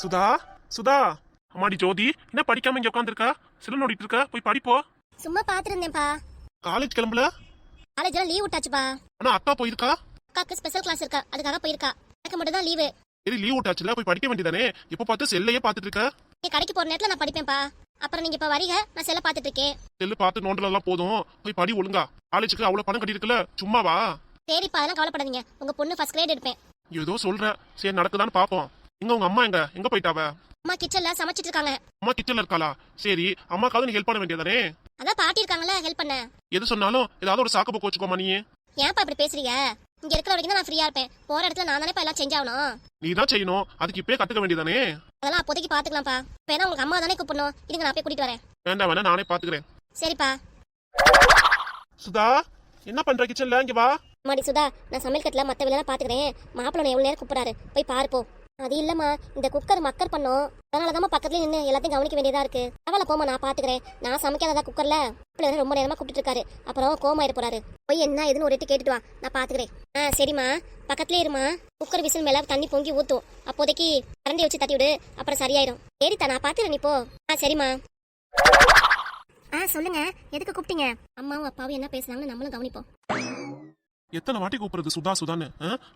சுதா சுதா. அம்மாடி ஜோதி என்ன படிக்காம இங்க உட்காந்துருக்கா சில நோடிட்டு இருக்க போய் படிப்போ. சும்மா பாத்துருந்தேன்ப்பா. காலேஜ் கிளம்பல? காலேஜ்ல லீவ் விட்டாச்சுப்பா. ஆனா அக்கா போயிருக்கா? அக்காக்கு ஸ்பெஷல் கிளாஸ் இருக்கா? அதுக்காக போயிருக்கா. எனக்கு மட்டும் தான் லீவு. சரி லீவ் விட்டாச்சுல போய் படிக்க வேண்டியதானே? இப்ப பார்த்து செல்லையே பார்த்துட்டு இருக்க? நீங்க கடைக்கு போற நேரத்துல நான் படிப்பேன்ப்பா. அப்புறம் நீங்க இப்ப வரீங்க நான் செல்ல பாத்துட்டு இருக்கேன். செல்லு பார்த்து நோண்டலாம் போதும். போய் படி ஒழுங்கா. காலேஜுக்கு அவ்வளவு பணம் கட்டியிருக்குல சும்மாவா? சரிப்பா அதெல்லாம் கவலைப்படாதீங்க. உங்க பொண்ணு ஃபர்ஸ்ட் கிரேட் எடுப்பேன். ஏதோ சொல்ற சரி நடக்குதான்னு பாப்போம். எங்க உங்க அம்மா எங்க? எங்க போயிட்டாவ அம்மா கிச்சன்ல சமைச்சிட்டு இருக்காங்க. அம்மா கிச்சன்ல இருக்காளா? சரி அம்மாக்காவது நீ ஹெல்ப் பண்ண வேண்டியதானே அதான் பாட்டி இருக்காங்கல்ல ஹெல்ப் பண்ண. எது சொன்னாலும் ஏதாவது ஒரு சாக்கு போக்கு வச்சுக்கோமா நீ ஏன்ப்பா இப்படி பேசுறீங்க? இங்க இருக்கிற வரைக்கும் நான் ஃப்ரீயா இருப்பேன். போற இடத்துல நான் தானே எல்லாம் செஞ்சாகணும் நீ தான் செய்யணும். அதுக்கு இப்பயே கத்துக்க வேண்டியதானே அதெல்லாம் அப்போதைக்கு பாத்துக்கலாம்ப்பா. ஏன்னா உங்களுக்கு அம்மா தானே கூப்பிடணும். இதுங்க நான் போய் கூட்டிட்டு வரேன். வேண்டாம் வேணா நானே பாத்துக்கிறேன். சரிப்பா. சுதா என்ன பண்ற கிச்சன்ல இங்க வா. மாடி சுதா நான் சமையல் கட்டில மத்த வேலை பாத்துக்கிறேன். மாப்பிள்ளை எவ்வளவு நேரம் கூப்பிடுறாரு? போய் பாரு போ. அது இல்லம்மா இந்த குக்கர் மக்கர் பண்ணோம். அதனாலதாம்மா பக்கத்துல நின்று எல்லாத்தையும் கவனிக்க வேண்டியதா இருக்கு. அவளை போமா நான் பாத்துக்கிறேன். நான் சமைக்காததா குக்கர்ல? மாப்பிள்ளை ரொம்ப நேரமா கூப்பிட்டு இருக்காரு அப்புறம் கோமா இருக்க போறாரு. போய் என்ன ஏதுன்னு ஒரு எட்டு கேட்டுட்டு வா. நான் பாத்துக்கிறேன். ஆ சரிம்மா. பக்கத்துலயே இருமா குக்கர் விசில் மேல தண்ணி பொங்கி ஊத்தும். அப்போதைக்கு கரண்டி வச்சு தட்டி விடு அப்புறம் சரியாயிரும். சரித்தா நான் பாத்துக்கிறேன் இப்போ ஆ சரிம்மா. ஆ சொல்லுங்க. எதுக்கு கூப்பிட்டீங்க? அம்மாவும் அப்பாவும் என்ன பேசுறாங்கன்னு நம்மளும் கவனிப்போம். எத்தனை வாட்டி கூப்பிடுறது சுதா சுதான்னு?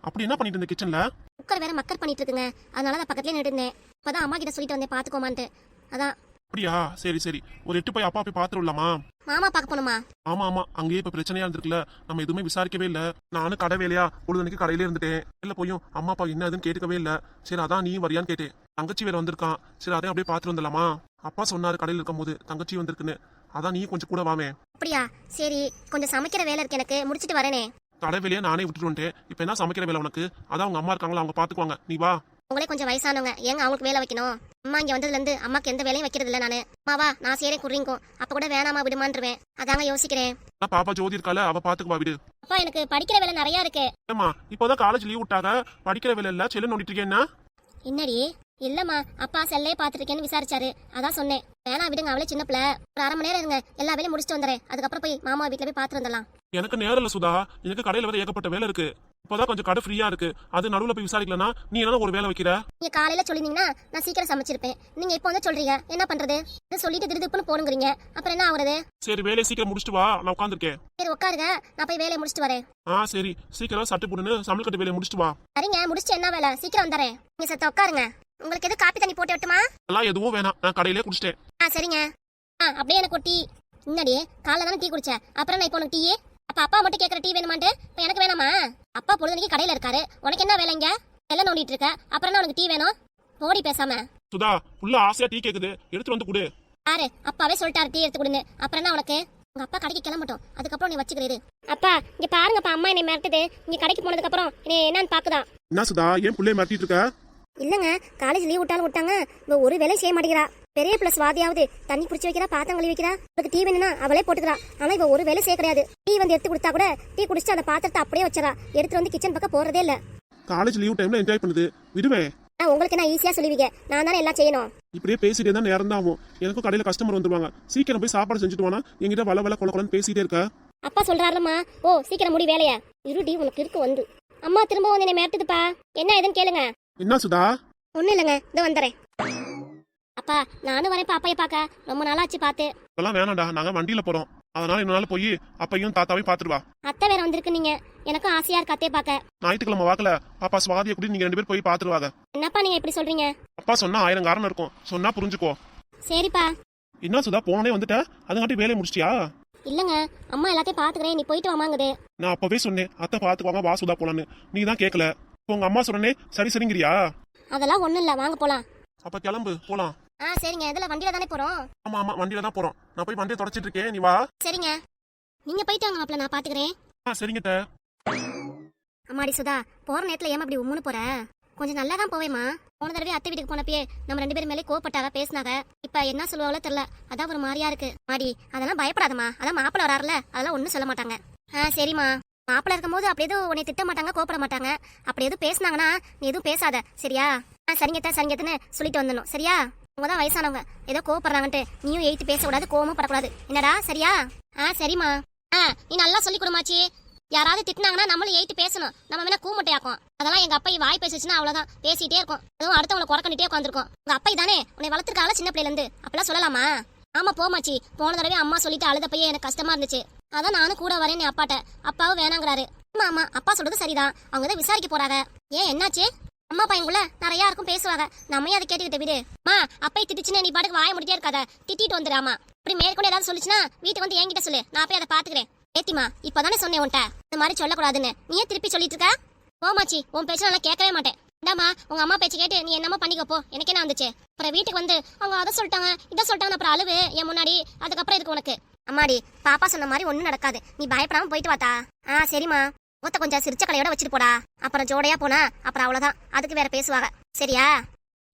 அப்படி என்ன பண்ணிட்டு இருந்த கிச்சன்ல குக்கர் வேற மக்கர் பண்ணிட்டு இருக்குங்க அதனால நான் பக்கத்துலயே நின்று இருந்தேன் இப்பதான் அம்மா கிட்ட சொல்லிட்டு வந்தேன் பாத்துக்கோமான்ட்டு. அதான். அப்படியா? சரி சரி. ஒரு எட்டு போய் அப்பா போய் பாத்துருலாமா மாமா பார்க்க போனோமா ஆமா ஆமா. அங்கேயே இப்ப பிரச்சனையா இருந்திருக்குல்ல. நம்ம எதுவுமே விசாரிக்கவே இல்ல. நானும் கடை வேலையா? பொழுதுனைக்கு கடையிலே இருந்துட்டேன். இல்ல போயும் அம்மா அப்பா என்ன ஏதுன்னு கேட்கவே இல்ல. சரி அதான் நீ வரியான்னு கேட்டேன். தங்கச்சி வேற வந்திருக்கான். சரி அதையும் அப்படியே பாத்துட்டு வந்துடலாமா? அப்பா சொன்னாரு கடையில் இருக்கும் போது தங்கச்சி வந்திருக்குன்னு. அதான் நீ கொஞ்சம் கூட வாமே. அப்படியா? சரி கொஞ்சம் சமைக்கிற வேலை இருக்கு எனக்கு. முடிச்சிட்டு வரேனே. கடை வேலையா நானே விட்டுட்டு வந்துட்டேன். இப்ப என்ன சமைக்கிற வேலை உனக்கு? அதான் உங்க அம்மா இருக்காங்களா அவங்க பாத்துக்குவாங்க. நீ வா. உங்களே கொஞ்சம் வயசானவங்க. ஏங்க அவங்களுக்கு வேலை வைக்கணும்? அம்மா இங்க வந்ததுல இருந்து அம்மாக்கு எந்த வேலையும் வைக்கிறது இல்ல நானு. அம்மாவா நான் சேரேன் குறிங்கும் அப்ப கூட வேணாமா விடுமான்றுவேன். அதாங்க யோசிக்கிறேன். பாப்பா ஜோதி இருக்கால அவ பாத்துக்குவா விடு. அப்பா எனக்கு படிக்கிற வேலை நிறைய இருக்கு. ஏமா இப்போதான் காலேஜ் லீவ் விட்டாங்க. படிக்கிற வேலை இல்ல செல்லு நோண்டிட்டு இருக்கேன்னா என்னடி? இல்லம்மா அப்பா செல்லே பாத்துருக்கேன்னு விசாரிச்சாரு. அதான் சொன்னேன். வேணா விடுங்க அவளே சின்ன பிள்ளை. ஒரு அரை மணி நேரம் இருங்க. எல்லா வேலையும் முடிச்சுட்டு வந்துறேன். அதுக்கப்புறம் போய் மாமா வீட்டுல போய் பாத்துட்டு வந்துடலாம். எனக்கு நேரம் இல்ல சுதா. எனக்கு கடையில வேற ஏகப்பட்ட வேலை இருக்கு. இப்போதான் கொஞ்சம் கடை ஃப்ரீயா இருக்கு. அது நடுவுல போய் விசாரிக்கலனா நீ என்ன ஒரு வேலை வைக்கிற? நீங்க காலையில சொல்லிருந்தீங்கன்னா நான் சீக்கிரம் சமைச்சிருப்பேன். நீங்க இப்போ வந்து சொல்றீங்க. என்ன பண்றது? சொல்லிட்டு திருதுப்புன்னு போடுங்கிறீங்க அப்புறம் என்ன ஆகுறது? சரி வேலையை சீக்கிரம் முடிச்சிட்டு வா. நான் உட்காந்துருக்கேன் சரி உட்காருங்க. நான் போய் வேலையை முடிச்சிட்டு வரேன். ஆ சரி. சீக்கிரம் சட்டு புடுன்னு சமையல் கட்டு வேலையை முடிச்சிட்டு வா. சரிங்க முடிச்சிட்டு என்ன வேலை? சீக்கிரம் வந்துடுறேன் நீங்க சத்த உட்காருங்க. உங்களுக்கு எது காப்பி தண்ணி போட்டு விட்டுமா? அதெல்லாம் எதுவும் வேணாம். நான் கடையிலே குடிச்சிட்டேன். ஆ சரிங்க. ஆ அப்படியே எனக்கு ஒரு டீ. முன்னாடி காலைல தானே டீ குடிச்சேன். அப்புறம் நான் இப்போ உனக்கு டீ அப்ப அப்பா மட்டும் கேட்குற டீ வேணுமான்ட்டு இப்போ எனக்கு வேணாமா? அப்பா பொழுதுனைக்கு கடையில இருக்காரு. உனக்கு என்ன வேலைங்க எல்லாம் நோண்டிட்டு இருக்க. அப்புறம் என்ன உனக்கு டீ வேணும்? போடி பேசாம. சுதா புள்ள ஆசையா டீ கேக்குது. எடுத்துட்டு வந்து கொடு. பாரு அப்பாவே சொல்லிட்டாரு டீ எடுத்து கொடுன்னு. அப்புறம் என்ன உனக்கு? உங்க அப்பா கடைக்கு கிளம்பட்டும். அதுக்கப்புறம் நீ வச்சுக்கிறது அப்பா இங்க பாருங்கப்பா அம்மா என்னை மிரட்டுது. நீங்க கடைக்கு போனதுக்கு அப்புறம் நீ என்னன்னு பாக்குதான் என்ன சுதா ஏன் புள்ளைய மாட்டிட்டு இருக்க? இல்லங்க காலேஜ் லீவ் விட்டாலும் விட்டாங்க. இவ ஒரு வேலையும் செய்ய மாட்டேங்கிறா. பெரிய பிளஸ் வாதியாவது தண்ணி பிடிச்சி வைக்கிறா பாத்திரம் கழுவி வைக்கிறா. அவளுக்கு டீ வேணும்னா அவளே போட்டுக்கிறா. ஆனா இவ ஒரு வேலை செய்ய கிடையாது. டீ வந்து எடுத்து கொடுத்தா கூட டீ குடிச்சிட்டு அந்த பாத்திரத்தை அப்படியே வச்சிடறா. எடுத்து வந்து கிச்சன் பக்கம் போறதே இல்ல. காலேஜ் லீவ் டைம்ல என்ஜாய் பண்ணுது. விடுவேன் ஆனா உங்களுக்கு நான் ஈஸியா சொல்லுவீங்க? நான் தானே எல்லாம் செய்யணும். இப்படியே பேசிட்டே தான் நேரம் தான் ஆகும். எனக்கும் கடையில கஸ்டமர் வந்துருவாங்க. சீக்கிரம் போய் சாப்பாடு செஞ்சுட்டு வானா என்கிட்ட வள வள கொல கொலன்னு பேசிட்டே இருக்க. அப்பா சொல்றாருலம்மா. ஓ சீக்கிரம் முடி வேலைய? இருடி உனக்கு இருக்கு வந்து. அம்மா திரும்ப வந்து என்னை மிரட்டுதுப்பா. என்ன ஏதுன்னு கேளுங்க. என்ன சுதா? ஒண்ணும் இல்லைங்க இதோ வந்துடுறேன். அப்பா நானும் வரேன்ப்பா அப்பைய பார்க்க. ரொம்ப நாளாச்சு பார்த்து. இப்பெல்லாம் வேணாம்டா நாங்க வண்டியில போறோம். அதனால இன்னொரு போய் அப்பையும் தாத்தாவையும் பாத்துட்டு வா. அத்தை வேற வந்திருக்கு நீங்க. எனக்கும் ஆசையா இருக்கு அத்தையை பார்க்க. ஞாயிற்றுக்கிழமை வாக்கல பாப்பா சுவாதியை கூட்டி நீங்க ரெண்டு பேரும் போய் பாத்துருவாங்க என்னப்பா நீங்க இப்படி சொல்றீங்க? அப்பா சொன்னா ஆயிரம் காரணம் இருக்கும். சொன்னா புரிஞ்சுக்கோ. சரிப்பா. என்ன சுதா போனே வந்துட்ட? அதுங்காட்டி வேலையை முடிச்சிட்டியா? இல்லங்க அம்மா எல்லாத்தையும் பாத்துக்கிறேன் நீ போயிட்டு வாமாங்குது நான் அப்பவே சொன்னேன் அத்தை பாத்துக்குவாங்க வா சுதா போலான்னு. நீ தான் கேட்கல உங்க அம்மா சொன்னே சரி சரிங்கிறியா? அதெல்லாம் ஒண்ணும் இல்ல வாங்க போலாம். அப்ப கிளம்பு போலாம். ஆ சரிங்க. இதுல வண்டியில தானே போறோம்? ஆமா ஆமா வண்டியில தான் போறோம். நான் போய் வண்டியை தொடச்சிட்டு இருக்கேன். நீ வா. சரிங்க. நீங்க போயிட்டு வாங்க நான் பாத்துக்கிறேன். ஆ சரிங்க அத்தை. அம்மாடி சுதா போற நேரத்துல ஏமா அப்படி உம்முன்னு போற? கொஞ்சம் நல்லா தான் போவேமா போன தடவை அத்தை வீட்டுக்கு போனப்பயே நம்ம ரெண்டு பேரும் மேலே கோவப்பட்டாக பேசினாங்க இப்ப என்ன சொல்லுவாங்களோ தெரியல. அதான் ஒரு மாதிரியா இருக்கு. மாடி அதெல்லாம் பயப்படாதம்மா. அதான் மாப்பிள்ள வராருல அதெல்லாம் ஒண்ணும் சொல்ல மாட்டாங்க. ஆ சரிம்மா. மாப்பிள்ள இருக்கும்போது அப்படி எதுவும் உன்னை திட்ட மாட்டாங்க கோப்பட மாட்டாங்க. அப்படி எதுவும் பேசுனாங்கன்னா நீ எதுவும் பேசாத. சரியா? ஆ சரிங்கத்த சரிங்கத்தன்னு சொல்லிட்டு வந்துடணும். சரியா? அவங்க தான் வயசானவங்க. ஏதோ கோவப்படுறாங்கன்ட்டு. நீயும் எயித்து பேசக்கூடாது கோவமும் படக்கூடாது. என்னடா? சரியா? ஆ சரிம்மா. ஆ நீ நல்லா சொல்லி கொடுமாச்சி யாராவது திட்டினாங்கன்னா நம்மளும் எயித்து பேசணும். நம்ம வேணா கூமட்டையாக்கும். அதெல்லாம் எங்க அப்பா வாய் பேசிச்சுன்னா அவ்வளவுதான். பேசிட்டே இருக்கும். அதுவும் அடுத்தவங்களை குறக்கணிட்டே உட்காந்துருக்கும் உங்க அப்பா தானே உன்னை வளர்த்துருக்கால சின்ன பிள்ளைல இருந்து அப்பெல்லாம் சொல்லலாமா? ஆமா போமாச்சி. போன தடவை அம்மா சொல்லிட்டு அழுத பையன் எனக்கு கஷ்டமா இருந்துச்சு. அதான் நானும் கூட வரேன் என் அப்பாட்ட. அப்பாவும் வேணாங்கிறாரு. ஆமா ஆமா அப்பா சொல்றது சரிதான். அவங்க தான் விசாரிக்க போறாங்க. ஏன் என்னாச்சு? அம்மா பையங்குள்ள நிறைய இருக்கும் பேசுவாங்க. நம்மையும் அதை கேட்டுக்கிட்ட விடு. மா அப்பை திட்டுச்சுன்னு நீ பாட்டுக்கு வாய முடிட்டே இருக்காத. திட்டிட்டு வந்துடாமா அப்படி மேற்கொண்டு ஏதாவது சொல்லிச்சுன்னா வீட்டுக்கு வந்து என்கிட்ட சொல்லு. நான் போய் அதை பாத்துக்கிறேன் ஏத்திமா இப்பதானே சொன்னேன் உன்ட்ட இந்த மாதிரி சொல்லக்கூடாதுன்னு. நீயே திருப்பி சொல்லிட்டு இருக்க? போமாச்சி உன் பேச்சு நான் கேட்கவே மாட்டேன். இந்தாம்மா உங்க அம்மா பேச்சு கேட்டு நீ என்னமோ பண்ணிக்கோ போ. எனக்கு என்ன வந்துச்சு. அப்புறம் வீட்டுக்கு வந்து அவங்க அதை சொல்லிட்டாங்க இதை சொல்லிட்டாங்க அப்புறம் அழுவு என் முன்னாடி அதுக்கப்புறம் இருக்கு உனக்கு? அம்மாடி பாப்பா சொன்ன மாதிரி ஒன்றும் நடக்காது. நீ பயப்படாம போயிட்டு வாத்தா. ஆ சரிம்மா. மூத்த கொஞ்சம் சிரிச்ச கலையோட வச்சுட்டு போடா. அப்புறம் ஜோடையா போனா அப்புறம் அவ்வளோதான் அதுக்கு வேற பேசுவாங்க. சரியா?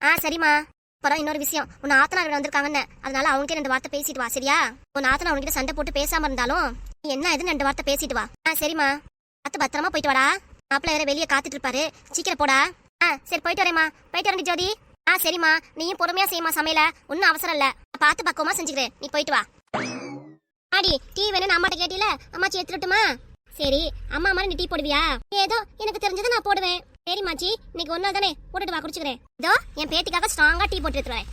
ஆ சரிம்மா. அப்புறம் இன்னொரு விஷயம். உன் ஆத்தனார் வீடு வந்திருக்காங்கன்னு. அதனால அவங்ககிட்ட ரெண்டு வார்த்தை பேசிட்டு வா சரியா? உன் ஆத்தனா அவங்ககிட்ட சண்டை போட்டு பேசாம இருந்தாலும் நீ என்ன எதுன்னு ரெண்டு வார்த்தை பேசிட்டு வா. ஆ சரிம்மா. பார்த்து பத்திரமா போயிட்டு வாடா. மாப்பிள்ள வேற வெளியே காத்துட்டு இருப்பாரு. சீக்கிரம் போடா. ஆ சரி போயிட்டு வரேம்மா. போயிட்டு வரேன் ஜோதி. ஆ சரிம்மா. நீயும் பொறுமையா செய்யுமா சமையல. ஒன்றும் அவசரம் இல்ல. பார்த்து பக்குவமா செஞ்சுக்கிறேன். நீ போயிட்டு வா. ஆடி டீ வேணும்னு அம்மாட்ட கேட்டில? அம்மாச்சி எடுத்துட்டுமா சரி அம்மா மாதிரி நீ டீ போடுவியா? ஏதோ எனக்கு தெரிஞ்சதை நான் போடுவேன். சரி மாச்சி இன்னைக்கு ஒரு நாள் தானே? போட்டுட்டு வா குடிச்சுக்கிறேன். இதோ என் பேத்திக்காக ஸ்ட்ராங்கா டீ போட்டு எடுத்துருவேன்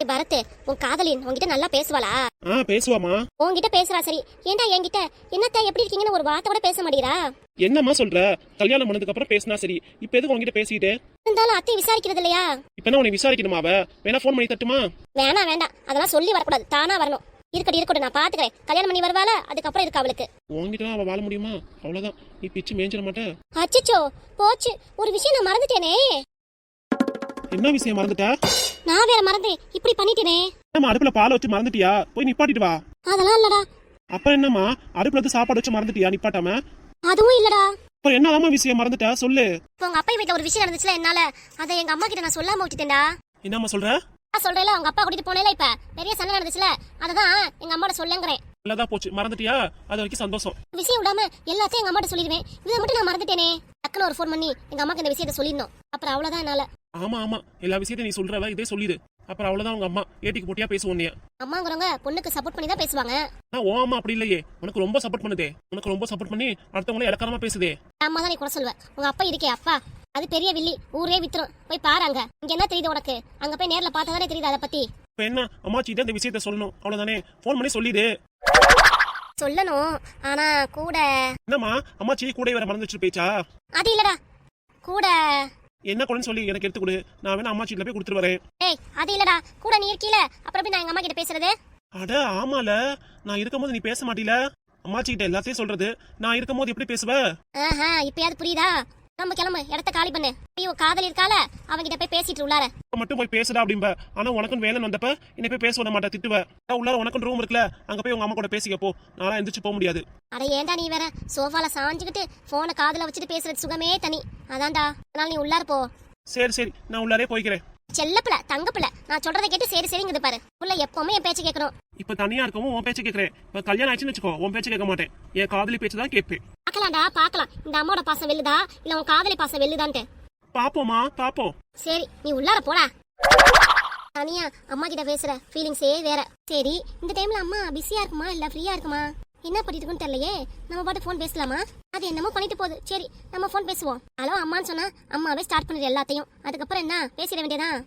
பரத் உன் காதலின் உன்கிட்ட நல்லா பேசுவாளா? ஆ பேசுவாமா உன்கிட்ட பேசுறா சரி. ஏன்டா என்கிட்ட? என்னத்த எப்படி இருக்கீங்கன்னு ஒரு வார்த்தை கூட பேச மாட்டேங்கிறா? என்னம்மா சொல்ற? கல்யாணம் பண்ணதுக்கு அப்புறம் பேசினா சரி. இப்ப எதுக்கு உங்ககிட்ட பேசிட்டு இருந்தாலும் அத்தை விசாரிக்கிறது இல்லையா? இப்ப என்ன உன்னை விசாரிக்கணுமா அவ? வேணா ஃபோன் பண்ணி தட்டுமா? வேணாம் வேண்டாம் அதெல்லாம் சொல்லி வரக்கூடாது. தானா வரணும். இருக்கட்டும் இருக்கட்டும். நான் பாத்துக்கிறேன். கல்யாணம் பண்ணி வருவாள? அதுக்கப்புறம் இருக்கு அவளுக்கு. உங்ககிட்ட அவ வாழ முடியுமா? அவ்வளவுதான். நீ பிச்சு மேய்ஞ்சிட மாட்டேன் அச்சச்சோ. போச்சு. ஒரு விஷயம் நான் மறந்துட்டேனே. என்ன விஷயம் மறந்துட்டா? நான் வேற மறந்தேன். இப்படி பண்ணிட்டேனே. நம்ம அடுப்புல பால் வச்சு மறந்துட்டியா? போய் நிப்பாட்டிட்டு வா. அதெல்லாம் இல்லடா. அப்புறம் என்னம்மா? அடுப்புல சாப்பாடு வச்சு மறந்துட்டியா? நிப்பாட்டாம? அதுவும் இல்லடா. அப்புறம் என்னதாம்மா விஷயம் மறந்துட்டா? சொல்லு. இப்போ உங்க அப்பா வீட்ல ஒரு விஷயம் நடந்துச்சுல என்னால? அதை எங்க அம்மா கிட்ட நான் சொல்லாம விட்டுட்டேன்டா. என்னம்மா சொல்ற? நான் சொல்றேன்ல உங்க அப்பா கூட்டிட்டு போனேல இப்ப. பெரிய சண்டை நடந்துச்சுல அததான் எங்க அம்மாட்ட சொல்லுங்கிறேன். நல்லதா போச்சு. மறந்துட்டியா? அது வரைக்கும் சந்தோஷம். விஷயம் விடாம எல்லாத்தையும் எங்க அம்மாட்ட சொல்லிடுவேன். இதை மட்டும் நான் மறந்துட்டேனே. டக்குனு ஒரு ஃபோன் பண்ணி எங்க அம்மாக்கு இந்த விஷயத்த சொல்லிடணும். அப்புறம் அவ்வளவுதான் என்னால. ஆமா ஆமா. எல்லா விஷயத்தையும் நீ சொல்றவ இதே சொல்லிடு. அப்புறம் அவ்வளவுதான் உங்க அம்மா. ஏட்டிக்கு போட்டியா பேசுவோம் நீ. அம்மாங்கிறவங்க பொண்ணுக்கு சப்போர்ட் பண்ணி தான் பேசுவாங்க. ஆனா ஓ அம்மா அப்படி இல்லையே. உனக்கு ரொம்ப சப்போர்ட் பண்ணுதே. உனக்கு ரொம்ப சப்போர்ட் பண்ணி அடுத்தவங்கள இலக்காரமா பேசுதே. அம்மா தான் நீ கூட சொல்லுவ. உங்க அப்பா இருக்கே அப்பா. அது பெரிய வில்லி. ஊரே வித்துரும். போய் பாரு அங்க இங்க என்ன தெரியுது உனக்கு? அங்க போய் நேர்ல பார்த்தா தானே தெரியுது அதை பத்தி. இப்ப என்ன? அம்மாச்சிட்ட இந்த விஷயத்த சொல்லணும். அவ்வளவுதானே? ஃபோன் பண்ணி சொல்லிடு. சொல்லணும். ஆனா கூட என்னம்மா? அம்மாச்சி கூட வேற மறந்து வச்சுட்டு போயிச்சா அது இல்லடா. கூட என்ன கூடன்னு சொல்லி எனக்கு எடுத்து கொடு. நான் வேணா அம்மாச்சிட்ட போய் கொடுத்துட்டு வரேன். ஏய் அது இல்லடா. கூட நீ இருக்கீல. அப்புறம் எப்படி நான் எங்க அம்மா கிட்ட பேசுறது? அட ஆமால. நான் இருக்கும்போது நீ பேச மாட்டீல? அம்மாச்சி கிட்ட எல்லாத்தையும் சொல்றது. நான் இருக்கும்போது எப்படி பேசுவ? ஆஹா இப்பயாவது புரியுதா? கிளம்பு கிளம்பு இடத்த காலி பண்ணு. ஐயோ காதல் இருக்கால அவகிட்ட போய் பேசிட்டு உள்ளார. மட்டும் போய் பேசுடா அப்படிம்ப. ஆனா உனக்கும் வேலை வந்தப்ப என்னை போய் பேச விட மாட்டா திட்டுவ. உள்ளார உனக்கும் ரூம் இருக்குல்ல அங்க போய் உங்க அம்மா கூட பேசிக்க போ. நான்லாம் எந்திரிச்சு போக முடியாது. அட ஏன்டா நீ வேற சோஃபால சாஞ்சுக்கிட்டு போனை காதுல வச்சுட்டு பேசுறது சுகமே தனி. அதான்டா அதனால நீ உள்ளார போ. சரி சரி நான் உள்ளாரே போய்க்கிறேன். செல்லப்பிள்ள தங்கப்பிள்ள நான் சொல்றதை கேட்டு சரி சரிங்குது பாரு. உள்ள எப்பவுமே என் பேச்சு கேட்கணும். இப்ப தனியா இருக்கவும் உன் பேச்சு கேட்கறேன். இப்ப கல்யாணம் ஆச்சுன்னு வச்சுக்கோ உன் பேச்சு கேட்க மாட்டேன். என் காதலி பேச்சு தான் கேட்பேன். பார்க்கலாம்டா பார்க்கலாம். இந்த அம்மாவோட பாசம் வெல்லுதா? இல்ல உன் காதலி பாசம் வெல்லுதான்ட்டு? பாப்போமா பாப்போம். சரி நீ உள்ளார போடா. தனியா அம்மா கிட்ட பேசுற. ஃபீலிங்ஸே வேற. சரி இந்த டைம்ல அம்மா பிஸியா இருக்குமா? இல்ல ஃப்ரீயா இருக்குமா? என்ன பண்ணிட்டு தெரியலையே. நம்ம பாட்டு ஃபோன் பேசலாமா? அது என்னமோ பண்ணிட்டு போகுது. சரி நம்ம ஃபோன் பேசுவோம். ஹலோ அம்மான்னு சொன்னா அம்மாவே ஸ்டார்ட் பண்ணிடு எல்லாத்தையும். அதுக்கப்புறம் என்ன? பேசிட வேண்டியதான்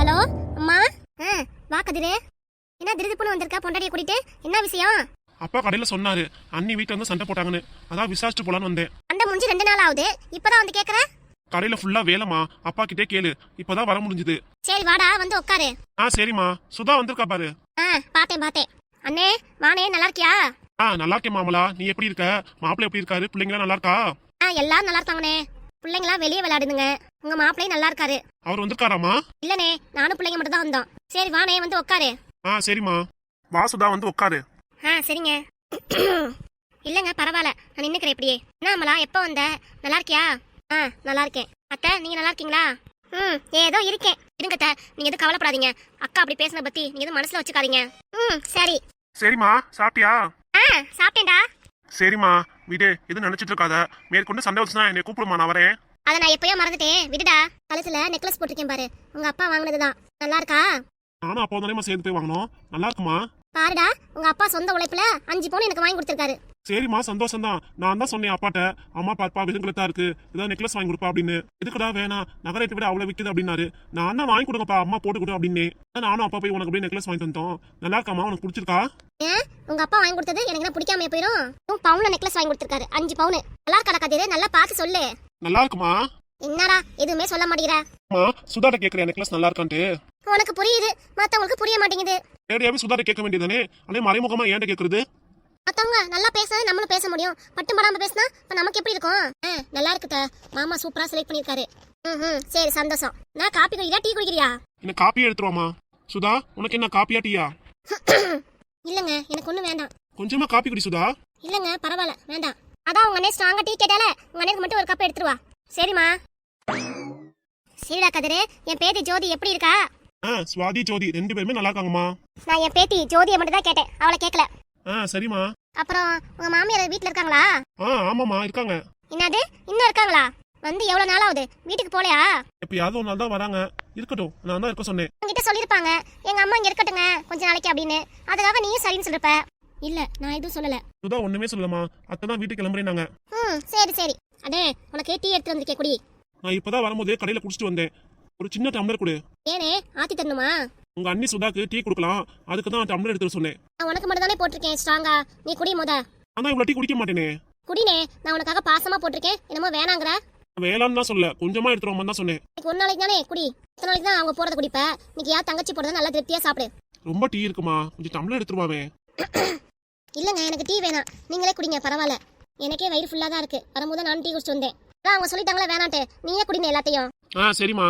ஹலோ அம்மா? ஆ வா கதிரே. என்ன திருதுப்புன்னு வந்திருக்கா? பொண்டாடிய கூட்டிட்டு? என்ன விஷயம்? அப்பா கடையில சொன்னாரு. அண்ணி வீட்டுல வந்து சண்டை போட்டாங்கன்னு. அதான் விசாரிச்சுட்டு போலான்னு வந்தேன். அந்த முடிஞ்சு ரெண்டு நாள் ஆகுது. இப்பதான் வந்து கேக்குற? கடையில ஃபுல்லா வேலைமா அப்பா கிட்டே கேளு. இப்பதான் வர முடிஞ்சுது. சரி வாடா வந்து உட்காரு. ஆ சரிம்மா. சுதா வந்திருக்கா பாரு. ஆ பாத்தேன் பாத்தேன். அண்ணே வானே நல்லா இருக்கியா? ஆ நல்லா இருக்கேன் மாமலா. நீ எப்படி இருக்க? மாப்பிள்ளை எப்படி இருக்காரு? பிள்ளைங்களா நல்லா இருக்கா? ஆ எல்லாரும் நல்லா இருக்காங்கண்ணே. பிள்ளைங்களாம் வெளியே விளையாடுதுங்க. உங்க மாப்பிள்ளையும் நல்லா இருக்காரு. அவர் வந்திருக்காராமா இல்லனே நானும் பிள்ளைங்க மட்டும் தான் வந்தோம். சரி வானே வந்து உட்காரு ஆ சரிம்மா. வா சுதா வந்து உட்காரு ஆ சரிங்க. இல்லைங்க பரவாயில்ல. நான் நின்னுக்கிறேன் இப்படியே. என்ன அமலா எப்போ வந்த? நல்லா இருக்கியா? ஆ நல்லா இருக்கேன். அத்தை நீங்க நல்லா இருக்கீங்களா? ம் ஏதோ இருக்கேன். இருங்க அத்தை. நீங்க எதுவும் கவலைப்படாதீங்க. அக்கா அப்படி பேசின பத்தி நீங்க எதுவும் மனசுல வச்சுக்காதீங்க. ம் சரி. சரிம்மா சாப்பிட்டியா? ஆ சாப்பிட்டேன்டா. சரிம்மா விடு. எதுவும் நினைச்சிட்டு இருக்காத. மேற்கொண்டு சண்டை வச்சுனா என்னை கூப்பிடுமா நான் வரேன். அதை நான் எப்பயோ மறந்துட்டேன். விடுடா. கழுத்துல நெக்லஸ் போட்டிருக்கேன் பாரு. உங்க அப்பா வாங்கினதுதான். நல்லா இருக்கா? நானும் அப்போ தானே சேர்ந்து போய் வாங்கணும் நல்லா இருக்குமா? பாருடா உங்க அப்பா சொந்த உழைப்புல அஞ்சு பவுன் எனக்கு வாங்கி கொடுத்துருக்காரு. சரிம்மா சந்தோஷம் தான் நான் தான் சொன்னேன் அப்பாட்ட அம்மா பாப்பா விதங்களத்தா இருக்கு. ஏதாவது நெக்லஸ் வாங்கி கொடுப்பா அப்படின்னு. எதுக்குடா வேணாம் நகரத்தை விட அவ்வளவு விக்குது அப்படின்னாரு. நான் தான் வாங்கி கொடுங்கப்பா அம்மா போட்டு கொடு அப்படின்னு நானும் அப்பா போய் உனக்கு அப்படியே நெக்லஸ் வாங்கி தந்தோம். நல்லா இருக்காமா உனக்கு பிடிச்சிருக்கா? உங்க அப்பா வாங்கி கொடுத்தது எனக்கு என்ன பிடிக்காம போயிடும் உன் பவுன்ல நெக்லஸ் வாங்கி கொடுத்துருக்காரு. அஞ்சு பவுன். நல்லா இருக்கா கதிரு? நல்லா பார்த்து சொல்லு. நல்லா இருக்குமா? என்னடா எதுவுமே சொல்ல மாட்டேங்கிற. அம்மா சுதாட்ட கேக்குறேன் நெக்லஸ் நல்லா இருக்கான்ட்டு. உனக்கு புரியுது. மத்தவங்களுக்கு புரிய மாட்டேங்குது. நேரடியாவே சுதாட்ட கேட்க வேண்டியதானே அதே மறைமுகமா ஏன்ட்ட கேக்குறது? மத்தவங்க நல்லா பேச நம்மளும் பேச முடியும். பட்டும் படாம பேசினா இப்ப நமக்கு எப்படி இருக்கும்? ஆ, நல்லா இருக்குதா? மாமா சூப்பரா செலக்ட் பண்ணிருக்காரு. ம் சரி சந்தோஷம். நான் காப்பி குடிக்கிறியா? டீ குடிக்கிறியா? என்ன காப்பியே எடுத்துருவாமா சுதா உனக்கு என்ன காப்பியா டீயா? இல்லங்க எனக்கு ஒண்ணும் வேண்டாம். கொஞ்சமா காப்பி குடி சுதா. இல்லங்க பரவாயில்ல வேண்டாம். அதான் உங்க அண்ணன் ஸ்ட்ராங்கா டீ கேட்டால உங்க அண்ணனுக்கு மட்டும் ஒரு கப் எடுத்துருவா. சரிம்மா. சரிடா கதிரு என் பேத்தி ஜோதி எப்படி இருக்கா? ஆ சுவாதி ஜோதி ரெண்டு பேருமே நல்லா இருக்காங்கம்மா. நான் என் பேத்தி ஜோதியை மட்டும் தான் கேட்டேன். அவளை கேட்கல ஆ சரிம்மா. அப்புறம் உங்க மாமியார் வீட்ல இருக்காங்களா? ஆ ஆமாம்மா இருக்காங்க. என்னது? இன்னும் இருக்காங்களா? வந்து எவ்வளவு நாள் ஆகுது வீட்டுக்கு போலையா? எப்பயாவது ஒரு நாள் தான் வராங்க. இருக்கட்டும் நான் தான் இருக்க சொன்னேன். உங்ககிட்ட சொல்லிருப்பாங்க எங்க அம்மா இங்க இருக்கட்டுங்க கொஞ்ச நாளைக்கு அப்படின்னு. அதுக்காக நீயும் சரின்னு சொல்லிருப்ப இல்ல நான் எதுவும் சொல்லல. சுதா ஒண்ணுமே சொல்லமா அத்தை தான் வீட்டுக்கு கிளம்புறேனாங்க ம் சரி சரி. அடே உனக்கு டீ எடுத்து வந்திருக்கே குடி. நான் இப்பதான் வரும்போது கடையில குடிச்சிட்டு வந்தேன். ஒரு சின்ன டம்ளர் கொடு. ஏனே ஆத்தி தரணுமா? உங்க அண்ணி சுதாக்கு டீ கொடுக்கலாம். அதுக்கு தான் டம்ளர் எடுத்து சொன்னேன். நான் உனக்கு மட்டும் தானே போட்டிருக்கேன் ஸ்ட்ராங்கா நீ குடி முத. ஆனா இவ்வளவு டீ குடிக்க மாட்டேனே. குடினே நான் உனக்காக பாசமா போட்டிருக்கேன். என்னமோ வேணாங்கிற. வேளான்னு தான் சொல்ல. கொஞ்சமா எடுத்துருவோம் தான் சொன்னேன். ஒரு நாளைக்கு தானே குடி. இத்தனை நாளைக்கு தான் அவங்க போறத குடிப்ப. இன்னைக்கு யார் தங்கச்சி போறத நல்லா திருப்தியா சாப்பிடு. ரொம்ப டீ இருக்குமா? கொஞ்சம் டம்ளர் எடுத்துருவாவே இல்லங்க எனக்கு டீ வேணாம். நீங்களே குடிங்க பரவாயில்ல. எனக்கே வயிறு ஃபுல்லா தான் இருக்கு. வரும்போது நான் டீ குடிச்சிட்டு வந்தேன். அவங்க சொல்லிட்டாங்களே வேணான்ட்டு. நீயே குடிங்க எல்லாத்தையும். ஆ சரிம்மா.